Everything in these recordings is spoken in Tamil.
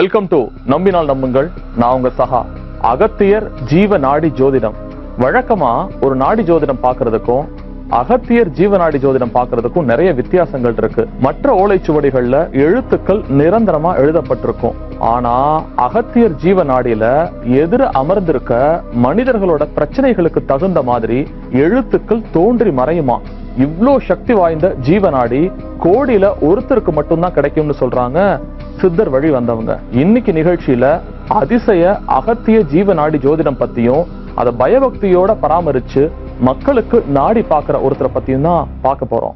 வெல்கம் டு நம்பினால் நம்புங்கள். நான் உங்க சகா. அகத்தியர் ஜீவ நாடி ஜோதிடம். வழக்கமா ஒரு நாடி ஜோதிடம் பாக்குறதுக்கும் அகத்தியர் ஜீவநாடி ஜோதிடம் பார்க்கிறதுக்கும் நிறைய வித்தியாசங்கள் இருக்கு. மற்ற ஓலைச்சுவடிகள்ல எழுத்துக்கள் நிரந்தரமா எழுதப்பட்டிருக்கும். ஆனா அகத்தியர் ஜீவ நாடியில எதிர அமர்ந்திருக்க மனிதர்களோட பிரச்சனைகளுக்கு தகுந்த மாதிரி எழுத்துக்கள் தோன்றி மறையுமா? இவ்ளோ சக்தி வாய்ந்த ஜீவநாடி கோடியில ஒருத்தருக்கு மட்டும்தான் கிடைக்கும்னு சொல்றாங்க. சித்தர் வழி வந்தவங்க. இன்னைக்கு நிகழ்ச்சியில அதிசய அகத்திய ஜீவநாடி ஜோதிடம் பத்தியும் அதை பயபக்தியோட பராமரிச்சு மக்களுக்கு நாடி பார்க்கிற ஒருத்தரை பத்தியும் தான் பார்க்க போறோம்.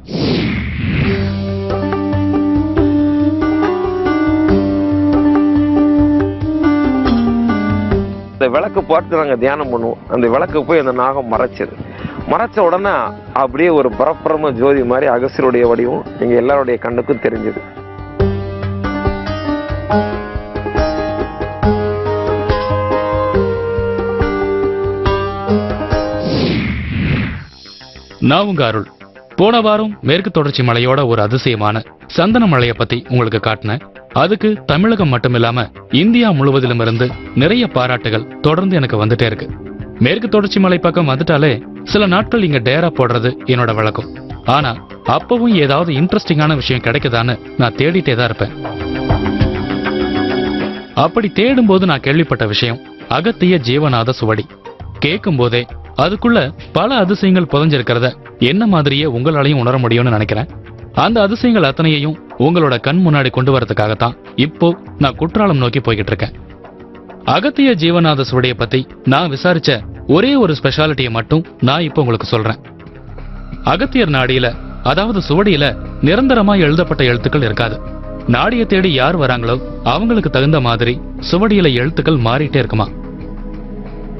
அந்த விளக்கு பார்த்து நாங்கள் தியானம் பண்ணுவோம். அந்த விளக்கு போய் அந்த நாகம் மறைச்சது. மறைச்ச உடனே அப்படியே ஒரு பரப்பிரம ஜோதி மாதிரி அகசருடைய வடிவம் எங்க எல்லாருடைய கண்ணுக்கும் தெரிஞ்சது. நான் உங்க அருள். போன வாரம் மேற்கு தொடர்ச்சி மலையோட ஒரு அதிசயமான சந்தன மலையை பத்தி உங்களுக்கு காட்டினேன். அதுக்கு தமிழகம் மட்டுமில்லாம இந்தியா முழுவதிலும் இருந்து நிறைய பாராட்டுகள் தொடர்ந்து எனக்கு வந்துட்டே இருக்கு. மேற்கு தொடர்ச்சி மலை பக்கம் வந்துட்டாலே சில நாட்கள் இங்க டேரா போடுறது என்னோட வழக்கம். ஆனா அப்பவும் ஏதாவது இன்ட்ரெஸ்டிங்கான விஷயம் கிடைக்குதான்னு நான் தேடிட்டே தான் இருப்பேன். அப்படி தேடும்போது நான் கேள்விப்பட்ட விஷயம் அகத்திய ஜீவநாத சுவடி. கேட்கும் போதே அதுக்குள்ள பல அதிசயங்கள் புதஞ்சிருக்கிறத என்ன மாதிரியே உங்களாலையும் உணர முடியும்னு நினைக்கிறேன். அந்த அதிசயங்கள் அத்தனையையும் உங்களோட கண் முன்னாடி கொண்டு வரதுக்காகத்தான் இப்போ நான் குற்றாலம் நோக்கி போய்கிட்டு இருக்கேன் அகத்திய ஜீவநாத சுவடைய பத்தி நான் விசாரிச்ச ஒரே ஒரு ஸ்பெஷாலிட்டியை மட்டும் நான் இப்போ உங்களுக்கு சொல்றேன். அகத்தியர் நாடியில அதாவது சுவடியில நிரந்தரமா எழுதப்பட்ட எழுத்துக்கள் இருக்காது. நாடியை தேடி யார் வராங்களோ அவங்களுக்கு தகுந்த மாதிரி சுவடியில எழுத்துக்கள் மாறிட்டே இருக்குமா?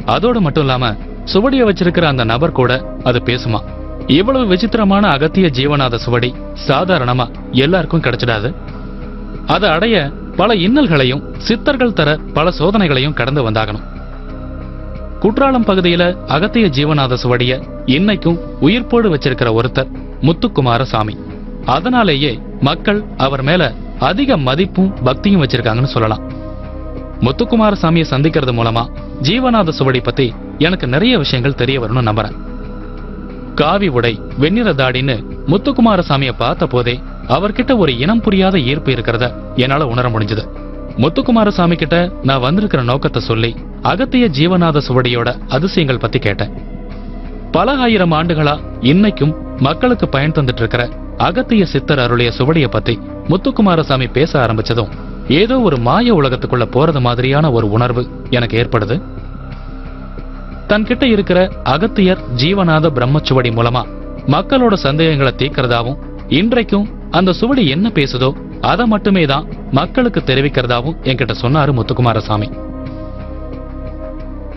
அதோடு மட்டும் இல்லாம சுவடிய வச்சிருக்கிற அந்த நபர் கூட அது பேசுமா? இவ்வளவு விசித்திரமான அகத்திய ஜீவநாத சுவடி சாதாரணமா எல்லாருக்கும் கிடைச்சிடாது? அதை அடைய பல இன்னல்களையும் சித்தர்கள் தர பல சோதனைகளையும் கடந்து வந்தாகணும். குற்றாலம் பகுதியில அகத்திய ஜீவநாத சுவடிய இன்னைக்கும் உயிர்ப்போடு வச்சிருக்கிற ஒருத்தர் முத்துக்குமார சாமி. அதனாலேயே மக்கள் அவர் மேல அதிக மதிப்பும் பக்தியும் வச்சிருக்காங்கன்னு சொல்லலாம். முத்துக்குமார சாமியை சந்திக்கிறது மூலமா ஜீவநாத சுவடி பத்தி எனக்கு நிறைய விஷயங்கள் தெரிய வரும்னு நம்புறேன். காவி உடை வெண்ணிற தாடின்னு முத்துக்குமார சாமியை பார்த்த போதே அவர்கிட்ட ஒரு இனம் புரியாத ஈர்ப்பு இருக்கிறத என்னால உணர முடிஞ்சது. முத்துக்குமார சாமி கிட்ட நான் வந்திருக்கிற நோக்கத்தை சொல்லி அகத்திய ஜீவநாத சுவடியோட அதிசயங்கள் பத்தி கேட்டேன். பல ஆயிரம் ஆண்டுகளா இன்னைக்கும் மக்களுக்கு பயன் தந்துட்டு இருக்கிற அகத்திய சித்தர் அருளிய சுவடிய பத்தி முத்துக்குமாரசாமி பேச ஆரம்பிச்சதும் ஏதோ ஒரு மாய உலகத்துக்குள்ள போறது மாதிரியான ஒரு உணர்வு எனக்கு ஏற்படுது. தன்கிட்ட இருக்கிற அகத்தியர் ஜீவநாத பிரம்மச்சுவடி மூலமா மக்களோட சந்தேகங்களை தீர்க்கிறதாவும் இன்றைக்கும் அந்த சுவடி என்ன பேசுதோ அதை மட்டுமே தான் மக்களுக்கு தெரிவிக்கிறதாவும் என்கிட்ட சொன்னாரு முத்துக்குமாரசாமி.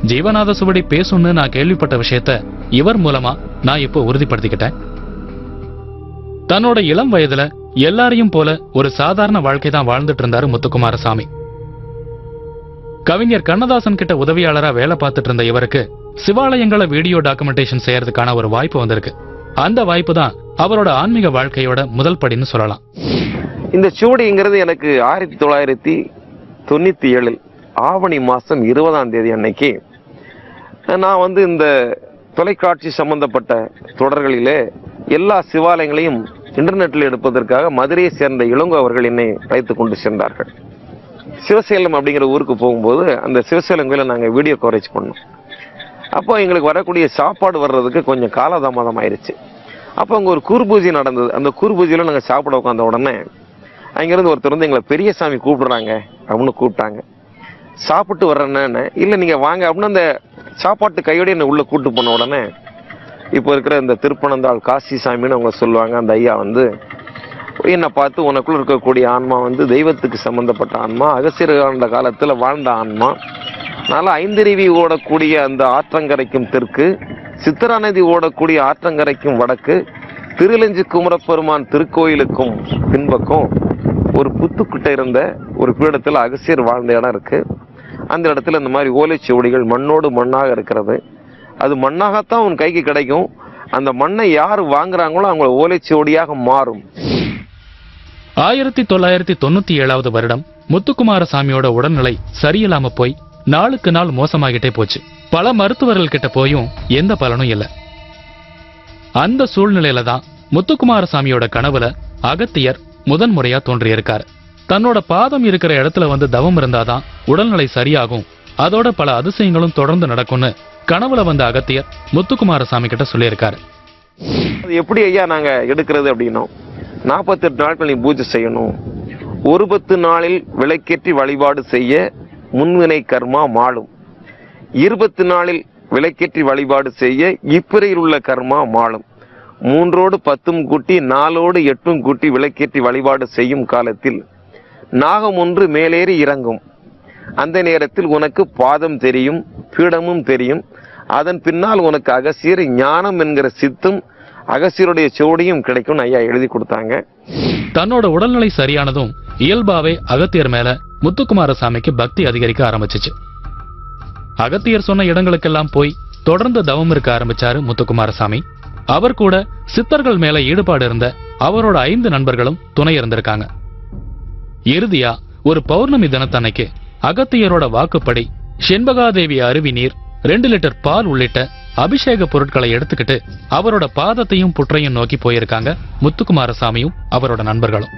ஜீவநாத சுவடி பேசும்னு நான் கேள்விப்பட்ட விஷயத்த இவர் மூலமா நான் இப்போ உறுதிப்படுத்திக்கிட்டேன். தன்னோட இளம் வயதுல எல்லாரையும் போல ஒரு சாதாரண வாழ்க்கை தான் வாழ்ந்துட்டு இருந்தாரு முத்துக்குமாரசாமி. கவிஞர் கண்ணதாசன் கிட்ட உதவியாளரா வேலை பார்த்துட்டு இருந்த இவருக்கு சிவாலயங்களை வீடியோ டாக்குமெண்டேஷன் செய்யறதுக்கான ஒரு வாய்ப்பு வந்திருக்கு. அந்த வாய்ப்பு தான் அவரோட ஆன்மீக வாழ்க்கையோட முதல் படின்னு சொல்லலாம். இந்த சுவடிங்கிறது எனக்கு ஆயிரத்தி தொள்ளாயிரத்தி தொண்ணூத்தி ஏழில் ஆவணி மாசம் இருபதாம் தேதி அன்னைக்கு நான் வந்து இந்த தொலைக்காட்சி சம்பந்தப்பட்ட தொடர்களிலே எல்லா சிவாலயங்களையும் இன்டர்நெட்டில் எடுப்பதற்காக மதுரையை சேர்ந்த இளங்கோ அவர்கள் என்னை அழைத்து கொண்டு சென்றார்கள். சிவசேலம் அப்படிங்கிற ஊருக்கு போகும்போது அந்த சிவசேலம் கோயிலை நாங்கள் வீடியோ கவரேஜ் பண்ணோம். அப்போ எங்களுக்கு வரக்கூடிய சாப்பாடு வர்றதுக்கு கொஞ்சம் காலதாமதம் ஆயிடுச்சு அப்போ அங்கே ஒரு கூர்பூஜை நடந்தது. அந்த கூர்பூஜையில் நாங்கள் சாப்பிட உட்காந்த உடனே அங்கேருந்து ஒருத்தர் வந்து எங்களை பெரிய சாமி கூப்பிடுறாங்க அப்படின்னு கூப்பிட்டாங்க. சாப்பிட்டு வர்றேன்னு இல்லை நீங்கள் வாங்க. அப்படின்னு அந்த சாப்பாட்டு கையோடு என்னை உள்ளே கூப்பிட்டு போன உடனே இப்போ இருக்கிற இந்த திருப்பனந்தாள் காசி சாமின்னு அவங்க சொல்லுவாங்க அந்த ஐயா வந்து என்னை பார்த்து உனக்குள்ள இருக்கக்கூடிய ஆன்மா வந்து தெய்வத்துக்கு சம்மந்தப்பட்ட ஆன்மா அகசியர் ஆண்ட காலத்தில் வாழ்ந்த ஆன்மா. அதனால் ஐந்தருவி ஓடக்கூடிய அந்த ஆற்றங்கரைக்கும் தெற்கு சித்திரா நதி ஓடக்கூடிய ஆற்றங்கரைக்கும் வடக்கு திருலஞ்சி குமரப்பெருமான் திருக்கோயிலுக்கும் பின்பக்கம் ஒரு புத்துக்கிட்ட இருந்த ஒரு பீடத்தில் அகசியர் வாழ்ந்த இடம் இருக்குது அந்த இடத்துல இந்த மாதிரி ஓலைச்சுவடிகள் மண்ணோடு மண்ணாக இருக்கிறது. அது மண்ணாகத்தான் உன் கைக்கு கிடைக்கும். அந்த மண்ணை யார் வாங்குறாங்களோ அவங்கள ஓலைச்சுவடியாக மாறும். ஆயிரத்தி தொள்ளாயிரத்தி தொண்ணூத்தி ஏழாவது வருடம் முத்துக்குமாரசாமியோட உடல்நிலை சரியில்லாம போய் நாளுக்கு நாள் மோசமாகிட்டே போச்சு. பல மருத்துவர்கள் கிட்ட போயும் எந்த பலனும் இல்ல. அந்த சூழ்நிலையில தான் முத்துக்குமாரசாமியோட கனவுல அகத்தியர் முதன் முறையா தோன்றியிருக்காரு. தன்னோட பாதம் இருக்கிற இடத்துல வந்து தவம் இருந்தாதான் உடல்நிலை சரியாகும். அதோட பல அதிசயங்களும் தொடர்ந்து நடக்கும்னு கனவுல வந்த அகத்தியர் முத்துக்குமாரசாமி கிட்ட சொல்லியிருக்காரு. அது எப்படி ஐயா நாங்க எடுக்கிறது அப்படின்னா நாற்பத்தெட்டு நாட்கள் நீ பூஜை செய்யணும். ஒரு பத்து நாளில் விளக்கேற்றி வழிபாடு செய்ய முன்வினை கர்மா மாளும் இருபத்து நாளில் விளக்கேற்றி வழிபாடு செய்ய இப்பிறையில் உள்ள கர்மா மாளும் மூன்றோடு பத்தும் கூட்டி நாலோடு எட்டும் கூட்டி விளக்கேற்றி வழிபாடு செய்யும் காலத்தில் நாகம் ஒன்று மேலேறி இறங்கும். அந்த நேரத்தில் உனக்கு பாதம் தெரியும் பீடமும் தெரியும் அதன் பின்னால் உனக்கு அகசியர் ஞானம் என்கிற சித்தும் அகசியருடைய சோடியும் கிடைக்கும் ஐயா எழுதி கொடுத்தாங்க. தன்னோட உடல்நிலை சரியானதும் இயல்பாவே அகத்தியர் மேல முத்துக்குமாரசாமிக்கு பக்தி அதிகரிக்க ஆரம்பிச்சிச்சு. அகத்தியர் சொன்ன இடங்களுக்கெல்லாம் போய் தொடர்ந்து தவம் இருக்க ஆரம்பிச்சாரு முத்துக்குமாரசாமி அவர் கூட சித்தர்கள் மேல ஈடுபாடு இருந்த அவரோட ஐந்து நண்பர்களும் துணை இருந்திருக்காங்க. இறுதியா ஒரு பௌர்ணமி தினத்தன்னைக்கு அகத்தியரோட வாக்குப்படி செண்பகாதேவி அருவி நீர் ரெண்டு லிட்டர் பால் உள்ளிட்ட அபிஷேக பொருட்களை எடுத்துக்கிட்டு அவரோட பாதத்தையும் புற்றையும் நோக்கி போயிருக்காங்க முத்துக்குமாரசாமியும் அவரோட நண்பர்களும்.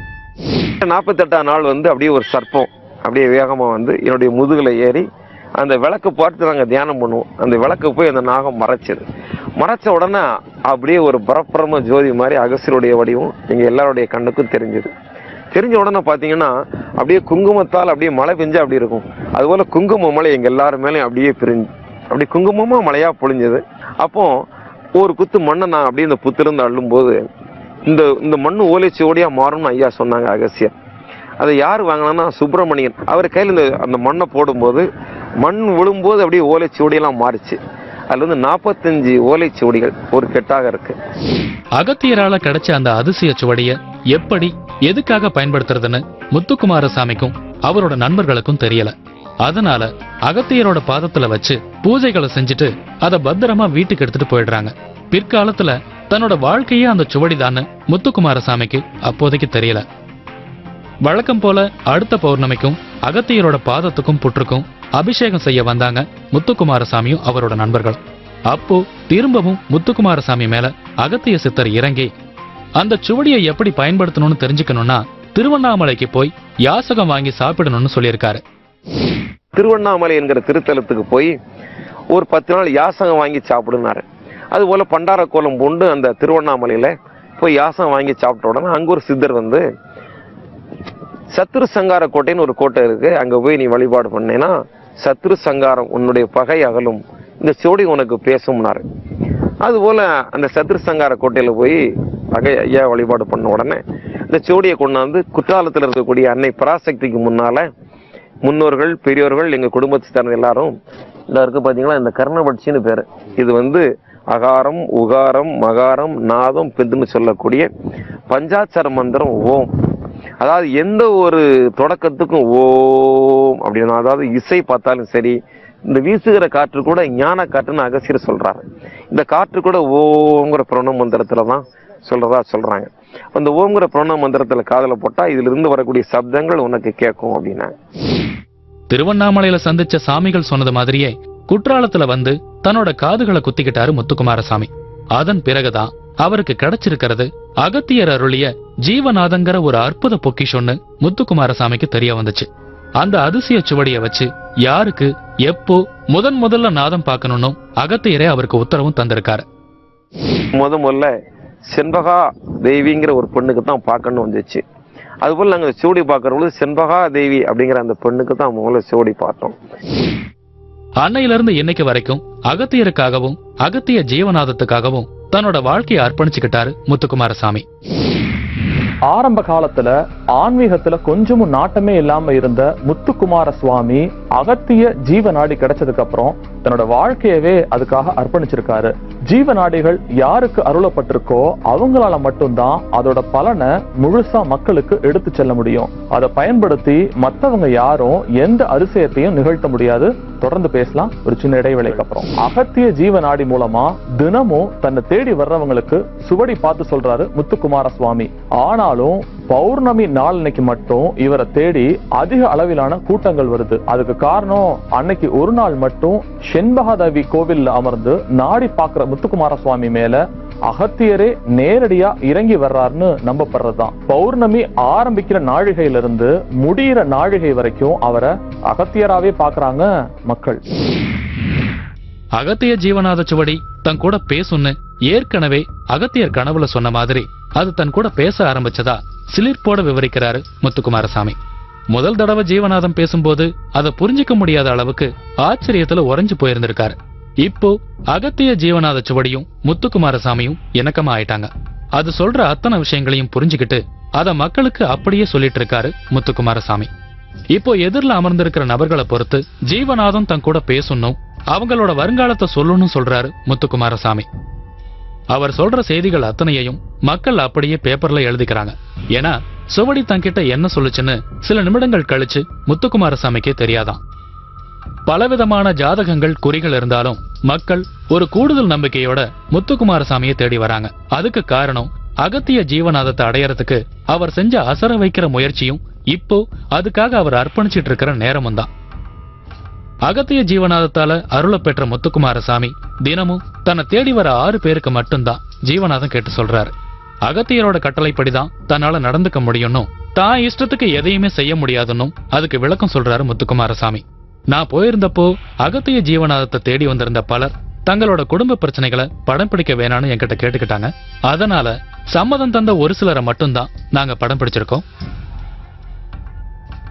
நாற்பத்தெட்டாம் நாள் வந்து அப்படியே ஒரு சர்ப்பம். அப்படியே வேகமாக வந்து என்னுடைய முதுகில் ஏறி அந்த விளக்கு பார்த்து நாங்கள் தியானம் பண்ணுவோம். அந்த விளக்கு போய் அந்த நாகம் மறைச்சது. மறைச்ச உடனே அப்படியே ஒரு பரப்பிரம ஜோதி மாதிரி அகசருடைய வடிவம் எங்கள் எல்லாருடைய கண்ணுக்கும் தெரிஞ்சது. தெரிஞ்ச உடனே பார்த்தீங்கன்னா அப்படியே குங்குமத்தால் அப்படியே மழை பெஞ்சா அப்படி இருக்கும். அதுபோல் குங்கும மலை எங்கள் எல்லாரும் மேலேயும் அப்படியே பிரிஞ்சு அப்படி குங்குமமாக மழையாக பொழிஞ்சது. அப்போ ஒரு குத்து மண்ணை நான் அப்படியே இந்த புத்திலிருந்து அள்ளும்போது இந்த இந்த மண் ஓலைச்சுவடியாக மாறும்னு ஐயா சொன்னாங்க அகசியம் அதை யார் வாங்கினான்னா சுப்பிரமணியன். அவர் கையில் இந்த அந்த மண்ணை போடும்போது மண் விழும்போது அப்படியே ஓலைச்சுவடியெல்லாம் மாறிச்சு. அதுல வந்து நாற்பத்தஞ்சு ஓலைச்சுவடிகள் ஒரு கெட்டாக இருக்கு. அகத்தியரால கிடைச்ச அந்த அதிசய சுவடிய எப்படி எதுக்காக பயன்படுத்துறதுன்னு முத்துக்குமாரசாமிக்கும் அவரோட நண்பர்களுக்கும் தெரியல. அதனால அகத்தியரோட பாதத்துல வச்சு பூஜைகளை செஞ்சுட்டு அதை பத்திரமா வீட்டுக்கு எடுத்துட்டு போயிடுறாங்க. பிற்காலத்துல தன்னோட வாழ்க்கையே அந்த சுவடிதான்னு முத்துக்குமாரசாமிக்கு அப்போதைக்கு தெரியல. வழக்கம் போல அடுத்த பௌர்ணமிக்கும் அகத்தியரோட பாதத்துக்கும் புற்றுக்கும் அபிஷேகம் செய்ய வந்தாங்க முத்துக்குமாரசாமியும் அவரோட நண்பர்கள். அப்போ திரும்பவும் முத்துக்குமாரசாமி மேல அகத்திய சித்தர் இறங்கி அந்த சுவடியை எப்படி பயன்படுத்தணும்னு தெரிஞ்சுக்கணும்னா திருவண்ணாமலைக்கு போய் யாசகம் வாங்கி சாப்பிடணும்னு சொல்லியிருக்காரு. திருவண்ணாமலை என்கிற திருத்தலத்துக்கு போய் ஒரு பத்து நாள் யாசகம் வாங்கி சாப்பிடுனாரு. அதுபோல் பண்டார கோலம் பூண்டு அந்த திருவண்ணாமலையில் போய் யாசகம் வாங்கி சாப்பிட்ட உடனே அங்கே ஒரு சித்தர் வந்து சத்ரு சங்கார கோட்டைன்னு ஒரு கோட்டை இருக்குது அங்கே போய் நீ வழிபாடு பண்ணேன்னா சத்ரு சங்காரம் உன்னுடைய பகை அகலும் இந்த சோடி உனக்கு பேசும்னாரு. அதுபோல் அந்த சத்ரு சங்கார கோட்டையில் போய் பகை ஐயா வழிபாடு பண்ண உடனே இந்த சோடியை கொண்டாந்து குற்றாலத்தில் இருக்கக்கூடிய அன்னை பராசக்திக்கு முன்னால் முன்னோர்கள் பெரியோர்கள் எங்கள் குடும்பத்தை சார்ந்த எல்லாரும் எல்லாருக்கும் பார்த்தீங்கன்னா இந்த கர்ணபட்சின்னு பேர். இது வந்து அகாரம் உகாரம் மகாரம் நாதம் பிந்துன்னு சொல்லக்கூடிய பஞ்சாட்சர மந்திரம் ஓம். அதாவது எந்த ஒரு தொடக்கத்துக்கும் ஓம் அப்படின்னா அதாவது இசை பார்த்தாலும் சரி இந்த வீசுகிற காற்று கூட ஞான காற்றுன்னு அகசியர் சொல்றாரு. இந்த காற்று கூட ஓங்கிற பிரணவ மந்திரத்துல தான் சொல்றதா சொல்றாங்க. அந்த ஓங்கிற பிரணவ மந்திரத்துல காதுல போட்டா இதுல இருந்து வரக்கூடிய சப்தங்கள் உனக்கு கேட்கும் அப்படின்னாங்க. திருவண்ணாமலையில சந்திச்ச சாமிகள் சொன்னது மாதிரியே குற்றாலத்துல வந்து தன்னோட காதுகளை குத்திக்கிட்டாரு முத்துக்குமாரசாமி. அதன் பிறகுதான் அவருக்கு கிடைச்சிருக்கிறது அகத்தியர் அருளிய ஜீவநாதங்கிற ஒரு அற்புத பொக்கிஷொன்னு முத்துக்குமாரசாமிக்கு தெரிய வந்துச்சு. அந்த அதிசய சுவடிய வச்சு யாருக்கு எப்போ முதன் முதல்ல நாதம் பார்க்கணும்னு அகத்தியரே அவருக்கு உத்தரவும் தந்திருக்காரு. முத முதல்ல செண்பகா தேவிங்கிற ஒரு பொண்ணுக்கு தான் பார்க்கணும்னு வந்துச்சு. அதுபோல் நாங்கள் சூடி பார்க்கறபோது செண்பகா தேவி அப்படிங்கிற அந்த பெண்ணுக்கு தான் முதல்ல சூடி பார்த்தோம். அன்னையில இருந்து இன்னைக்கு வரைக்கும் அகத்தியருக்காகவும் அகத்திய ஜீவநாதத்துக்காகவும் தன்னோட வாழ்க்கையை அர்ப்பணிச்சுக்கிட்டாரு முத்துக்குமாரசாமி. ஆரம்ப காலத்துல ஆன்மீகத்துல கொஞ்சமும் நாட்டமே இல்லாம இருந்த முத்துக்குமார சுவாமி அகத்திய ஜீவ நாடி கிடைச்சதுக்கு அப்புறம் தன்னோட வாழ்க்கையவே அதுக்காக அர்ப்பணிச்சிருக்காரு. ஜீவநாடிகள் யாருக்கு அருளப்பட்டிருக்கோ அவங்களால மட்டும்தான் அதோட பலனை முழுசா மக்களுக்கு எடுத்து செல்ல முடியும். அதை பயன்படுத்தி மத்தவங்க யாரும் எந்த அதிசயத்தையும் நிகழ்த்த முடியாது. தொடர்ந்து பேசலாம். ஒரு சின்ன இடைவேளைக்கு அப்புறம். அகத்திய ஜீவநாடி மூலமா தினமும் தன்னை தேடி வர்றவங்களுக்கு சுவடி பார்த்து சொல்றாரு முத்துக்குமார சுவாமி ஆனாலும் பௌர்ணமி நாள் அன்னைக்கு மட்டும் இவரை தேடி அதிக அளவிலான கூட்டங்கள் வருது. அதுக்கு காரணம் அன்னைக்கு ஒரு நாள் மட்டும் செண்பகாதேவி கோவில்ல அமர்ந்து நாடி பார்க்கிற முத்துக்குமார சுவாமி மேல அகத்தியரே நேரடியா இறங்கி வர்றாருன்னு நம்பப்படுறதுதான். பௌர்ணமி ஆரம்பிக்கிற நாழிகையிலிருந்து முடியிற நாழிகை வரைக்கும் அவரை அகத்தியராவே பார்க்கறாங்க மக்கள். அகத்திய ஜீவநாத சுவடி தன் கூட பேசுன்னு ஏற்கனவே அகத்தியர் கனவுல சொன்ன மாதிரி அது தன் கூட பேச ஆரம்பிச்சதா சிலிர்ப்போட விவரிக்கிறாரு முத்துக்குமாரசாமி. முதல் தடவை ஜீவநாதம் பேசும்போது அதை புரிஞ்சிக்க முடியாத அளவுக்கு ஆச்சரியத்துல உறைஞ்சு போயிருந்திருக்காரு. இப்போ அகத்திய ஜீவநாத சுவடியும் முத்துக்குமாரசாமியும் இணக்கமா ஆயிட்டாங்க. அது சொல்ற அத்தனை விஷயங்களையும் புரிஞ்சுக்கிட்டு அத மக்களுக்கு அப்படியே சொல்லிட்டு இருக்காரு முத்துக்குமாரசாமி. இப்போ எதிரில் அமர்ந்திருக்கிற நபர்களை பொறுத்து ஜீவநாதம் தன் கூட பேசணும் அவங்களோட வருங்காலத்தை சொல்லணும் சொல்றாரு முத்துக்குமாரசாமி. அவர் சொல்ற செய்திகள் அத்தனையையும் மக்கள் அப்படியே பேப்பர்ல எழுதிக்கிறாங்க. ஏன்னா சுவடி தன்கிட்ட என்ன சொல்லுச்சுன்னு சில நிமிடங்கள் கழிச்சு முத்துக்குமாரசாமிக்கே தெரியாதாம் பலவிதமான ஜாதகங்கள் குறிகள் இருந்தாலும் மக்கள் ஒரு கூடுதல் நம்பிக்கையோட முத்துக்குமாரசாமியை தேடி வராங்க. அதுக்கு காரணம் அகத்திய ஜீவநாதத்தை அடையறதுக்கு அவர் செஞ்ச அசர வைக்கிற முயற்சியும் இப்போ அதுக்காக அவர் அர்ப்பணிச்சிட்டு இருக்கிற நேரமும் தான் அகத்திய ஜீவநாதத்தால அருள பெற்ற முத்துக்குமாரசாமி தினமும் தன்னை தேடி வர ஆறு பேருக்கு மட்டும்தான் ஜீவநாதம் கேட்டு சொல்றாரு. அகத்தியரோட கட்டளைப்படிதான் தன்னால நடந்துக்க முடியும்னும் தான் இஷ்டத்துக்கு எதையுமே செய்ய முடியாதுன்னும் அதுக்கு விளக்கம் சொல்றாரு முத்துக்குமாரசாமி. நான் போயிருந்தப்போ அகத்திய ஜீவநாதத்தை தேடி வந்திருந்த பலர் தங்களோட குடும்ப பிரச்சனைகளை படம் பிடிக்க வேணாம்னு என்கிட்ட கேட்டுக்கிட்டாங்க. அதனால சம்மதம் தந்த ஒரு சிலரை மட்டும்தான் நாங்க படம் பிடிச்சிருக்கோம்.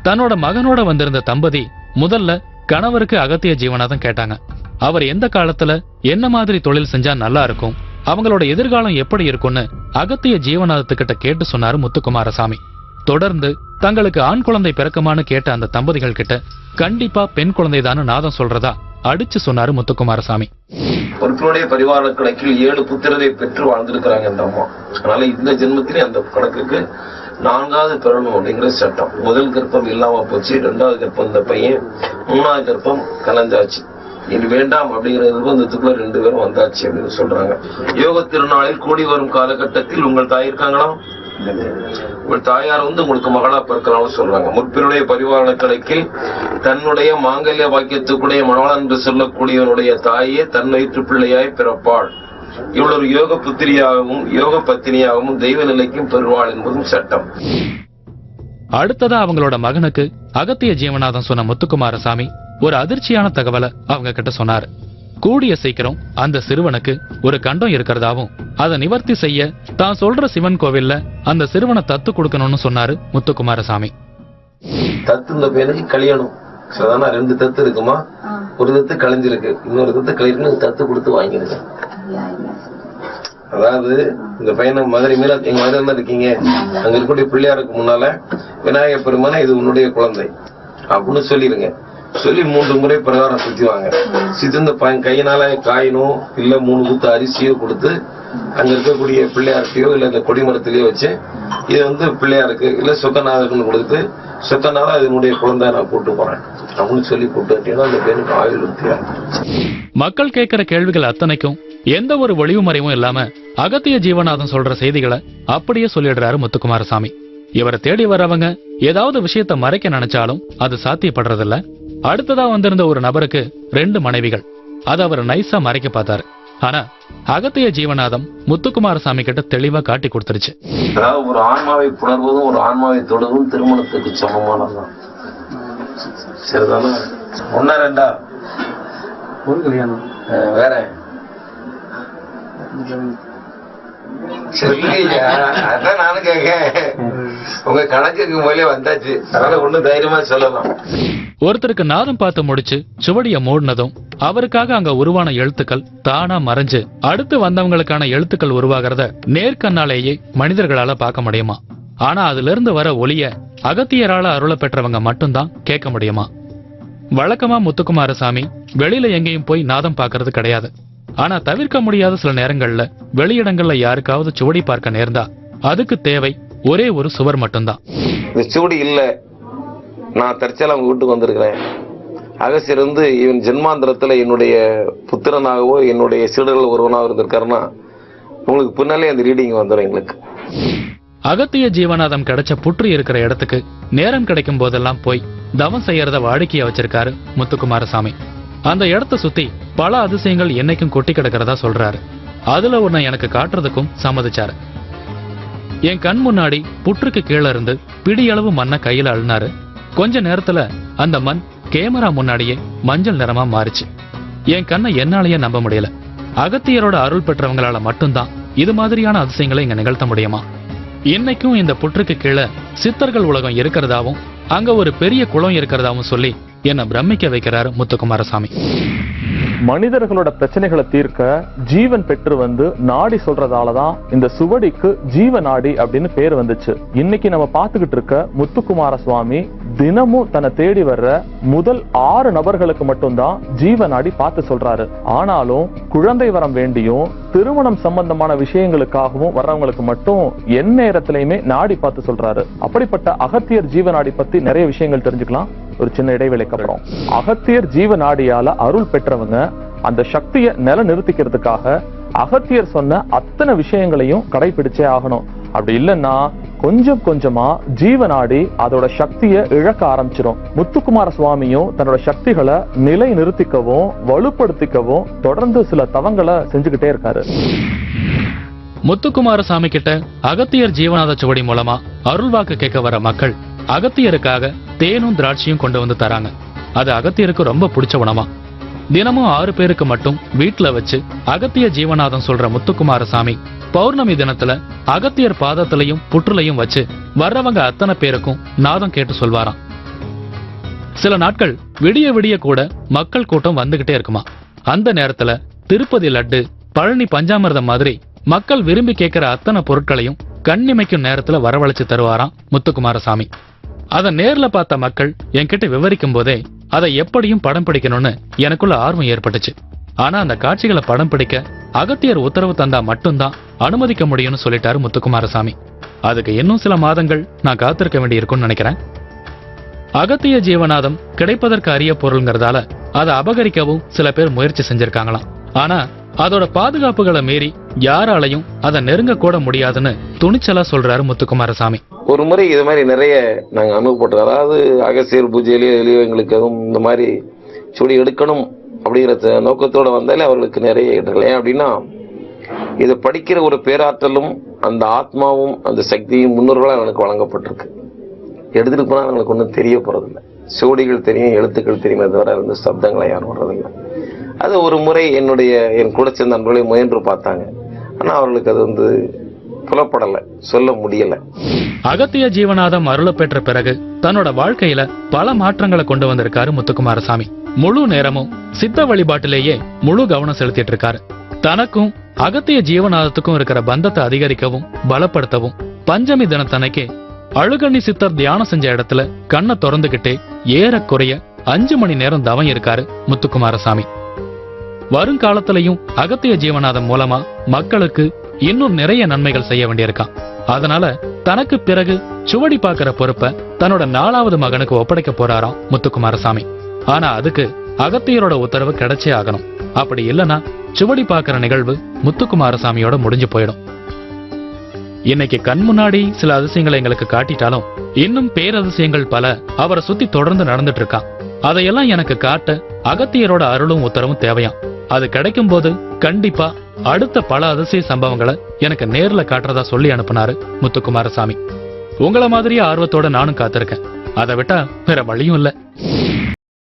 தன்னோட மகனோட வந்திருந்த தம்பதி முதல்ல கணவருக்கு அகத்திய ஜீவனாதம் கேட்டாங்க. அவர் எந்த காலத்துல என்ன மாதிரி தொழில் செஞ்சா நல்லா இருக்கும் அவங்களோட எதிர்காலம் எப்படி இருக்கும்னு அகத்திய ஜீவநாதத்துக்கிட்ட கேட்டு சொன்னாரு முத்துக்குமாரசாமி. தொடர்ந்து தங்களுக்கு ஆண் குழந்தை பிறக்குமான்னு கேட்ட அந்த தம்பதிகள் கிட்ட கண்டிப்பா பெண் குழந்தைதான்னு நாதம் சொல்றதா? அடிச்சு சொன்னாரு முத்துக்குமாரசாமி. ஒருத்தருடைய பரிவார கணக்கில் ஏழு புத்திரரை பெற்று வாழ்ந்திருக்கிறாங்க இந்த அம்மா. அதனால இந்த ஜென்மத்திலே அந்த கணக்குக்கு நான்காவது பெறணும் அப்படிங்கிற சட்டம். முதல் கர்ப்பம் இல்லாம போச்சு ரெண்டாவது கர்ப்பம் இந்த பையன் மூணாவது கர்ப்பம் கலந்தாச்சு இது வேண்டாம் அப்படிங்கிற நிர்பந்தத்துக்குள்ள ரெண்டு பேரும் வந்தாச்சு அப்படின்னு சொல்றாங்க. யோக திருநாளில் கூடி வரும் காலகட்டத்தில் உங்கள் தாய் இருக்காங்களா? உங்கள் தாயார் வந்து உங்களுக்கு மகளா பிறக்கலாம்னு சொல்றாங்க. முற்பினுடைய பரிவாரண கணக்கில் தன்னுடைய மாங்கல்ய வாக்கியத்துக்குடைய மணவாளன் என்று சொல்லக்கூடியவனுடைய தாயே தன் வயிற்று பிள்ளையாய் பிறப்பாள். இவள் ஒரு யோக புத்திரியாகவும் யோக பத்தினியாகவும் தெய்வ நிலைக்கும் பெறுவாள் என்பதும் சட்டம். அடுத்ததா அவங்களோட மகனுக்கு அகத்திய ஜீவநாதம் சொன்ன முத்துக்குமாரசாமி ஒரு அதிர்ச்சியான தகவலை அவங்க கிட்ட சொன்னாரு. கூடிய சீக்கிரம் அந்த சிறுவனுக்கு ஒரு கண்டம் இருக்கிறதாவும் அதை நிவர்த்தி செய்ய தான் சொல்ற சிவன் கோவில்ல அந்த சிறுவனை தத்து கொடுக்கணும்னு சொன்னாரு முத்துக்குமாரசாமி. தத்து இந்த பையனுக்கு கல்யாணம். சாதாரண ரெண்டு தத்து இருக்குமா? ஒரு தத்து கழிஞ்சிருக்கு இன்னொரு தத்து கழிருக்கு தத்து கொடுத்து வாங்கிருங்க அதாவது இந்த பையனை மதுரை மீற எங்க மதுரை தான் இருக்கீங்க? அங்க இருக்கக்கூடிய பிள்ளையாருக்கு முன்னால விநாயகர் பெருமானே இது உன்னுடைய குழந்தை. அப்படின்னு சொல்லிருங்க சொல்லி மூன்று முறை பிரகாரம் சுத்திவாங்க சுத்தி இந்த பையன் கையினால காயினோ இல்ல மூணு குத்து அரிசியோ கொடுத்து அங்க இருக்கக்கூடிய பிள்ளையார்ட்டையோ இல்ல இந்த கொடிமரத்திலேயோ வச்சு இது வந்து பிள்ளையாருக்கு இல்ல சொக்கநாதர்னு கொடுத்து சொக்கநாதா இது உன்னுடைய குழந்தை நான் கூட்டு போறேன். அப்படின்னு சொல்லி அந்த பையனுக்கு ஆயுள் வித்தியா மக்கள் கேட்கிற கேள்விகள் அத்தனைக்கும் எந்த ஒரு ஒளிவு மறைவும் இல்லாம அகத்திய ஜீவநாதன் சொல்ற செய்திகளை அப்படியே சொல்லிடுறாரு முத்துக்குமாரசாமி. இவரை தேடி வரவங்க ஏதாவது விஷயத்த மறைக்க நினைச்சாலும் அது சாத்தியப்படுறதில்ல. அடுத்ததா வந்திருந்த ஒரு நபருக்கு ரெண்டு மனைவிகள். அதை அவர் நைஸா மறைக்க பார்த்தாரு. ஆனா அகத்திய ஜீவநாதம் முத்துக்குமாரசாமி கிட்ட தெளிவா காட்டி கொடுத்துருச்சு. அதாவது ஒரு ஆன்மாவை புணர்வதும் ஒரு ஆன்மாவை தொடுவதும் திருமணத்துக்கு சமமானதுதான் சரிதானே? ஒன்னா ரெண்டா? ஒரு கல்யாணம். வேற? அதான் நானும் உங்க கணக்குக்கு வந்தாச்சு. அதனால ஒண்ணும் தைரியமா சொல்லலாம். ஒருத்தருக்கு நாதம் பார்த்து முடிச்சு சுவடிய மூடினதும் அவருக்காக அங்க உருவான எழுத்துக்கள் தானா மறைஞ்சு அடுத்து வந்தவங்களுக்கான எழுத்துக்கள் உருவாகிறத நேர்கண்ணாலேயே மனிதர்களால பார்க்க முடியுமா? ஆனா அதுல இருந்து வர ஒளிய அகத்தியரால அருள பெற்றவங்க மட்டும்தான் கேட்க முடியுமா? வழக்கமா முத்துக்குமாரசாமி வெளியில எங்கேயும் போய் நாதம் பாக்குறது கிடையாது. ஆனா தவிர்க்க முடியாத சில நேரங்கள்ல வெளியிடங்கள்ல யாருக்காவது சுவடி பார்க்க நேர்ந்தா அதுக்கு தேவை ஒரே ஒரு சுவர் மட்டும்தான். இந்த சுவடி இல்லை. நான் தற்செயலா அவங்க வீட்டுக்கு வந்திருக்கிறேன். அகசியர் வந்து இவன் ஜென்மாந்திரத்துல என்னுடைய புத்திரனாகவோ என்னுடைய சீடர்கள் ஒருவனாக இருந்திருக்காருன்னா உங்களுக்கு பின்னாலே அந்த ரீடிங் வந்துடும் எங்களுக்கு. அகத்திய ஜீவநாதம் கிடைச்ச புற்று இருக்கிற இடத்துக்கு நேரம் கிடைக்கும் போதெல்லாம் போய் தவம் செய்யறத வாடிக்கையா வச்சிருக்காரு முத்துக்குமாரசாமி. அந்த இடத்த சுத்தி பல அதிசயங்கள் என்னைக்கும் கொட்டி கிடக்கிறதா சொல்றாரு. அதுல ஒன்ன எனக்கு காட்டுறதுக்கும் சம்மதிச்சாரு. என் கண் முன்னாடி புற்றுக்கு கீழே இருந்து பிடியளவு மண்ணை கையில அழுனாரு கொஞ்ச நேரத்துல அந்த மண் கேமரா முன்னாடியே மஞ்சள் நிறமா மாறிச்சு. என் கண்ணை என்னாலேயே நம்ப முடியல. அகத்தியரோட அருள் பெற்றவங்களால மட்டும்தான் இது மாதிரியான அதிசயங்களை இங்க நிகழ்த்த முடியுமா? இன்னைக்கும் இந்த புற்றுக்கு கீழே சித்தர்கள் உலகம் இருக்கிறதாவும் அங்க ஒரு பெரிய குளம் இருக்கிறதாவும் சொல்லி என்னை பிரமிக்க வைக்கிறாரு முத்துக்குமாரசாமி. மனிதர்களோட பிரச்சனைகளை தீர்க்க ஜீவன் பெற்று வந்து நாடி சொல்றதால தான் இந்த சுவடிக்கு ஜீவ நாடி அப்படின்னு பேர் வந்துச்சு. இன்னைக்கு நம்ம பார்த்துக்கிட்டு இருக்க முத்துக்குமார சுவாமி தினமும் தன்னை தேடி வர்ற முதல் ஆறு நபர்களுக்கு மட்டும்தான் ஜீவ நாடி பார்த்து சொல்றாரு. ஆனாலும் குழந்தை வரம் வேண்டியும் திருமணம் சம்பந்தமான விஷயங்களுக்காகவும் வர்றவங்களுக்கு மட்டும் எந்நேரத்திலையுமே நாடி பார்த்து சொல்றாரு. அப்படிப்பட்ட அகத்தியர் ஜீவ நாடி பத்தி நிறைய விஷயங்கள் தெரிஞ்சுக்கலாம். ஒரு சின்ன இடைவேளைக்கு அப்புறம் அகத்தியர் ஜீவ நாடியால அருள் பெற்றவங்க அந்த சக்தியை நில நிறுத்திக்கிறதுக்காக அகத்தியர் சொன்ன அத்தனை விஷயங்களையும் கடைபிடிச்சே ஆகணும். அப்படி இல்லைன்னா கொஞ்சம் கொஞ்சமா ஜீவநாடி அதோட சக்தியை இழக்க ஆரம்பிச்சிடும் முத்துக்குமார சுவாமியும் தன்னோட சக்திகளை நிலை நிறுத்திக்கவும் வலுப்படுத்திக்கவும் தொடர்ந்து சில தவங்களை செஞ்சுக்கிட்டே இருக்காரு. முத்துக்குமாரசாமி கிட்ட அகத்தியர் ஜீவநாத சுவடி மூலமா அருள்வாக்கு கேட்க வர மக்கள் அகத்தியருக்காக தேனும் திராட்சையும் கொண்டு வந்து தராங்க. அது அகத்தியருக்கு ரொம்ப பிடிச்ச உணவா. தினமும் ஆறு பேருக்கு மட்டும் வீட்டுல வச்சு அகத்திய ஜீவநாதம் சொல்ற முத்துக்குமாரசாமி பௌர்ணமி தினத்துல அகத்தியர் பாதத்திலையும் புற்றுலையும் வச்சு வர்றவங்க அத்தனை பேருக்கும் நாதம் கேட்டு சொல்வாராம். சில நாட்கள் விடிய விடிய கூட மக்கள் கூட்டம் வந்துகிட்டே இருக்குமா. அந்த நேரத்துல திருப்பதி லட்டு பழனி பஞ்சாமிரதம் மாதிரி மக்கள் விரும்பி கேட்கிற அத்தனை பொருட்களையும் கண்ணிமைக்கும் நேரத்துல வரவழைச்சு தருவாராம் முத்துக்குமாரசாமி அதை நேர்ல பார்த்த மக்கள் என்கிட்ட விவரிக்கும் போதே அதை எப்படியும் படம் பிடிக்கணும்னு எனக்குள்ள ஆர்வம் ஏற்பட்டுச்சு. ஆனா அந்த காட்சிகளை படம் பிடிக்க அகத்தியர் உத்தரவு தந்தா மட்டும்தான் அனுமதிக்க முடியும்னு சொல்லிட்டாரு முத்துக்குமாரசாமி. அதுக்கு இன்னும் சில மாதங்கள் நான் காத்திருக்க வேண்டியிருக்கும்னு நினைக்கிறேன். அகத்திய ஜீவநாதம் கிடைப்பதற்கு அரிய பொருள்ங்கிறதால அதை அபகரிக்கவும் சில பேர் முயற்சி செஞ்சிருக்காங்களாம். ஆனா அதோட பாதுகாப்புகளை மீறி யாராலையும் அதை நெருங்க கூட முடியாதுன்னு துணிச்சலா சொல்றாரு முத்துக்குமாரசாமி. ஒரு முறை இது மாதிரி நிறைய நாங்கள் அனுபவப்பட்டோம் அதாவது அகசியர் பூஜையிலேயோ எளியோ எங்களுக்கு எதுவும் இந்த மாதிரி சுடி எடுக்கணும் அப்படிங்கிற நோக்கத்தோடு வந்தாலே அவர்களுக்கு நிறைய இடர்கள். ஏன் அப்படின்னா இதை படிக்கிற ஒரு பேராற்றலும் அந்த ஆத்மாவும் அந்த சக்தியும் முன்னோர்களாக எனக்கு வழங்கப்பட்டிருக்கு. எடுத்துட்டு போனால் அவங்களுக்கு ஒன்றும் தெரிய போறதில்லை. சுவடிகள் தெரியும் எழுத்துக்கள் தெரியுமே தவிர வந்து சப்தங்களை யாரும் வர்றதில்லை. அது ஒரு முறை என்னுடைய என் கூட சேர்ந்த நண்பர்களை முயன்று பார்த்தாங்க. ஆனால் அவர்களுக்கு அது வந்து புலப்படலை சொல்ல முடியலை. அகத்திய ஜீவநாதம் அருள பெற்ற பிறகு தன்னோட வாழ்க்கையில பல மாற்றங்களை கொண்டு வந்திருக்காரு முத்துக்குமாரசாமி. முழு நேரமும் சித்த வழிபாட்டிலேயே முழு கவனம் செலுத்திட்டு இருக்காரு. தனக்கும் அகத்திய ஜீவநாதத்துக்கும் இருக்கிற பந்தத்தை அதிகரிக்கவும் பலப்படுத்தவும் பஞ்சமி தினத்தன்னைக்கு அழுகண்ணி சித்தர் தியானம் செஞ்ச இடத்துல கண்ணை திறந்துகிட்டே ஏறக்குறைய அஞ்சு மணி நேரம் தவம் இருக்காரு முத்துக்குமாரசாமி. வருங்காலத்திலையும் அகத்திய ஜீவநாதம் மூலமா மக்களுக்கு இன்னும் நிறைய நன்மைகள் செய்ய வேண்டியிருக்கான் அதனால தனக்கு பிறகு சுவடி பார்க்கிற பொறுப்பை தன்னோட நாலாவது மகனுக்கு ஒப்படைக்க போறாராம் முத்துக்குமாரசாமி. ஆனா அதுக்கு அகத்தியரோட உத்தரவு கிடைச்சே ஆகணும். அப்படி இல்லனா சுவடி பார்க்கிற நிகழ்வு முத்துக்குமாரசாமியோட முடிஞ்சு போயிடும். இன்னைக்கு கண் முன்னாடி சில அதிசயங்களை எங்களுக்கு காட்டிட்டாலும் இன்னும் பேரதிசயங்கள் பல அவரை சுத்தி தொடர்ந்து நடந்துட்டு இருக்கான் அதையெல்லாம் எனக்கு காட்ட அகத்தியரோட அருளும் உத்தரவும் தேவையாம். அது கிடைக்கும் போது கண்டிப்பா அடுத்த பல அதிசய சம்பவங்களை எனக்கு நேர்ல காட்டுறதா சொல்லி அனுப்புனாரு முத்துக்குமாரசாமி. உங்கள மாதிரியே ஆர்வத்தோட நானும் காத்திருக்கேன். அதை விட்டா வேற வழியும் இல்ல.